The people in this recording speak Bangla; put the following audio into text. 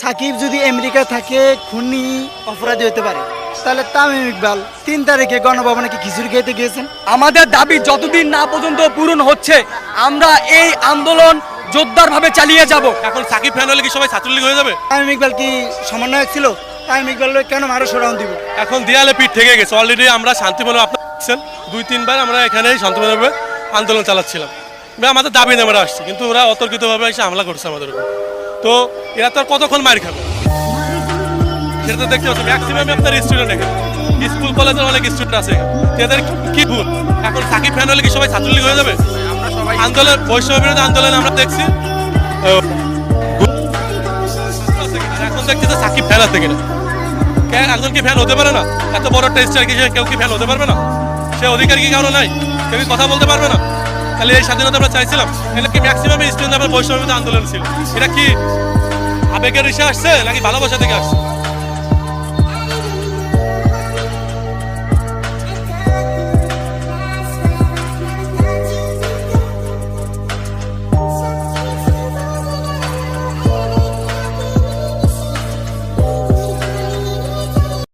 সাকিব যদি আমেরিকা থাকে খুনি অপরাধী হতে পারে। তাহলে তামিম ইকবাল তিন তারিখে গণভবনে কি খিচুড়ি খেতে গিয়েছেন? আমাদের দাবি যতদিন না পর্যন্ত পূরণ হচ্ছে আমরা এই আন্দোলন জোরদার ভাবে চালিয়ে যাব। এখন সাকিব ফ্যান হলে কি সবাই ছাত্রলীগ হয়ে যাবে? তামিম ইকবাল কি সমন্বয়ক ছিল? তামিম ইকবাল কেন মারো সরাউন দিব? এখন দেয়ালে পিঠ থেকে গেছে। অলরেডি আমরা শান্তিপূর্ণ আপনার দুই তিনবার আমরা এখানেই শান্তিপূর্ণভাবে আন্দোলন চালাচ্ছিলাম। আমাদের দাবি নিয়ে আসছে। কিন্তু ওরা অতর্কিতভাবে এসে হামলা করছে আমাদের উপর। তো এরা তো আর কতক্ষণ মার খাবে? সেটা তো দেখতে পাচ্ছি ম্যাক্সিমাম আপনার স্টুডেন্ট এখানে। স্কুল কলেজের অনেক স্টুডেন্ট আছে এদের কি ভুল? এখন সাকিব ফ্যান হলে কি সবাই ছাত্রলীগ হয়ে যাবে? আন্দোলন, বৈষম্য বিরোধী আন্দোলন আমরা দেখছি। এখন দেখছি তো সাকিব ফ্যান আছে কিনা কেন একজন কি ফ্যান হতে পারে না? এত বড় একটা স্টার কি কেউ কি ফ্যান হতে পারবে না? সে অধিকার কি কারও নাই? কেউ কথা বলতে পারবে না? তাহলে এই স্বাধীনতা আমরা চাইছিলাম। এটা কি ম্যাক্সিমাম স্টুডেন্ট আমার বৈষম্য আন্দোলন ছিল? এটা কি আবেগের ইসে আসছে নাকি ভালোবাসা থেকে আসছে?